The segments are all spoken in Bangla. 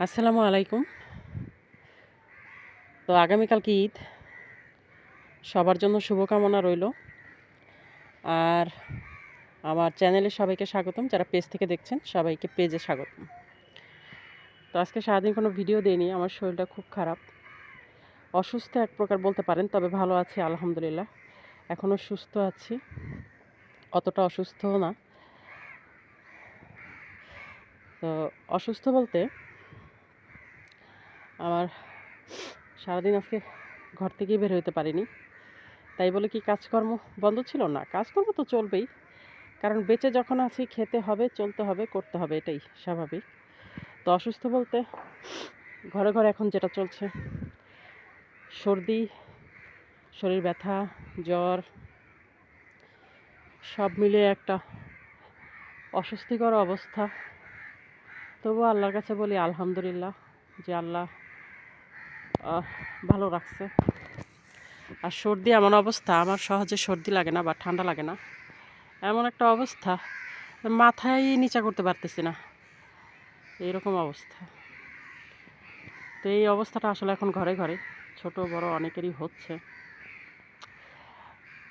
আসসালামু আলাইকুম। তো আগামীকালকে ঈদ। সবার জন্য শুভকামনা রইল। আর আমার চ্যানেলে সবাইকে স্বাগতম। যারা পেজ থেকে দেখছেন, সবাইকে পেজে স্বাগতম। তো আজকে সারাদিন কোনো ভিডিও দিইনি, আমার শরীরটা খুব খারাপ। অসুস্থ এক প্রকার বলতে পারেন, তবে ভালো আছি, আলহামদুলিল্লাহ। এখনও সুস্থ আছি। অতটা অসুস্থও না। তো অসুস্থ বলতে আমার সারাদিন আজকে ঘর থেকেই বের হইতে পারিনি। তাই বলে কি কাজকর্ম বন্ধ ছিল? না, কাজকর্ম তো চলবেই। কারণ বেঁচে যখন আছি, খেতে হবে, চলতে হবে, করতে হবে, এটাই স্বাভাবিক। তো অসুস্থ বলতে ঘরে ঘরে এখন যেটা চলছে, সর্দি, শরীর ব্যথা, জ্বর, সব মিলিয়ে একটা অস্বস্তিকর অবস্থা। তবু আল্লাহর কাছে বলি, আলহামদুলিল্লাহ যে আল্লাহ ভালো রাখছে। আর সর্দি এমন অবস্থা, আমার সহজে সর্দি লাগে না বা ঠান্ডা লাগে না। এমন একটা অবস্থা, মাথায় নিচা করতে পারতেছি না। এইরকম অবস্থা। তো এই অবস্থাটা আসলে এখন ঘরে ঘরে, ছোট বড় অনেকেরই হচ্ছে।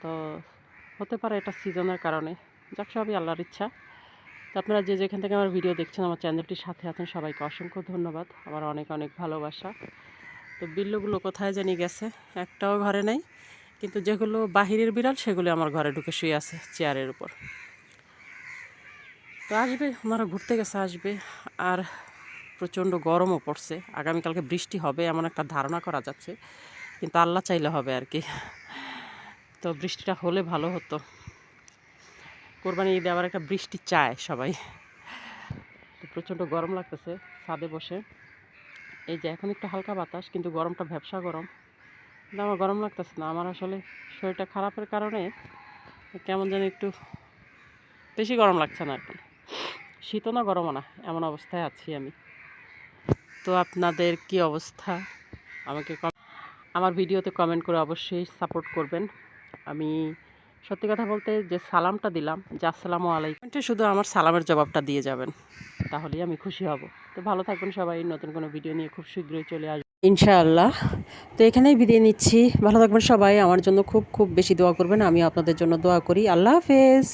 তো হতে পারে এটা সিজনের কারণে। যাক, সবই আল্লাহর ইচ্ছা। তো আপনারা যে যেখান থেকে আমার ভিডিও দেখছেন, আমার চ্যানেলটির সাথে আছেন, সবাইকে অসংখ্য ধন্যবাদ। আমার অনেক অনেক ভালোবাসা। তো বিল্লুগুলো কোথায় জানি গেছে, একটাও ঘরে নেই, কিন্তু যেগুলো বাহিরের বিড়াল সেগুলো আমার ঘরে ঢুকে শুয়ে আছে চেয়ারের উপর। তো আসবে, ওনারা ঘুরতে গেছে, আসবে, আর প্রচণ্ড গরমও পড়ছে। আগামীকালকে বৃষ্টি হবে এমন একটা ধারণা করা যাচ্ছে, কিন্তু আল্লাহ চাইলে হবে আর কি। তো বৃষ্টিটা হলে ভালো হতো। কোরবানি ঈদে আবার একটা বৃষ্টি চায় সবাই। তো প্রচণ্ড গরম লাগতেছে, ছাদে বসে। এই যে এখন একটু হালকা বাতাস, কিন্তু গরমটা ভ্যাবসা গরম। কিন্তু আমার গরম লাগতেছে না। আমার আসলে শরীরটা খারাপের কারণে কেমন যেন একটু বেশি গরম লাগছে না আর কি। শীতও না, গরমও না, এমন অবস্থায় আছি আমি। তো আপনাদের কি অবস্থা? আমাকে আমার ভিডিওতে কমেন্ট করে অবশ্যই সাপোর্ট করবেন। আমি সত্যি কথা বলতে যে সালামটা দিলাম, যে আসসালামু আলাইকুম। শুধু আমার সালামের জবাবটা দিয়ে যাবেন। তাহলেই আমি খুশি হব। তো ভালো থাকবেন সবাই, নতুন কোনো ভিডিও নিয়ে খুব শীঘ্রই চলে আসবে। ইনশাআল্লাহ। তো এখানেই বিদায় নিচ্ছি। ভালো থাকবেন সবাই। আমার জন্য খুব খুব বেশি দোয়া করবেন। আমি আপনাদের জন্য দোয়া করি। আল্লাহ হাফেজ।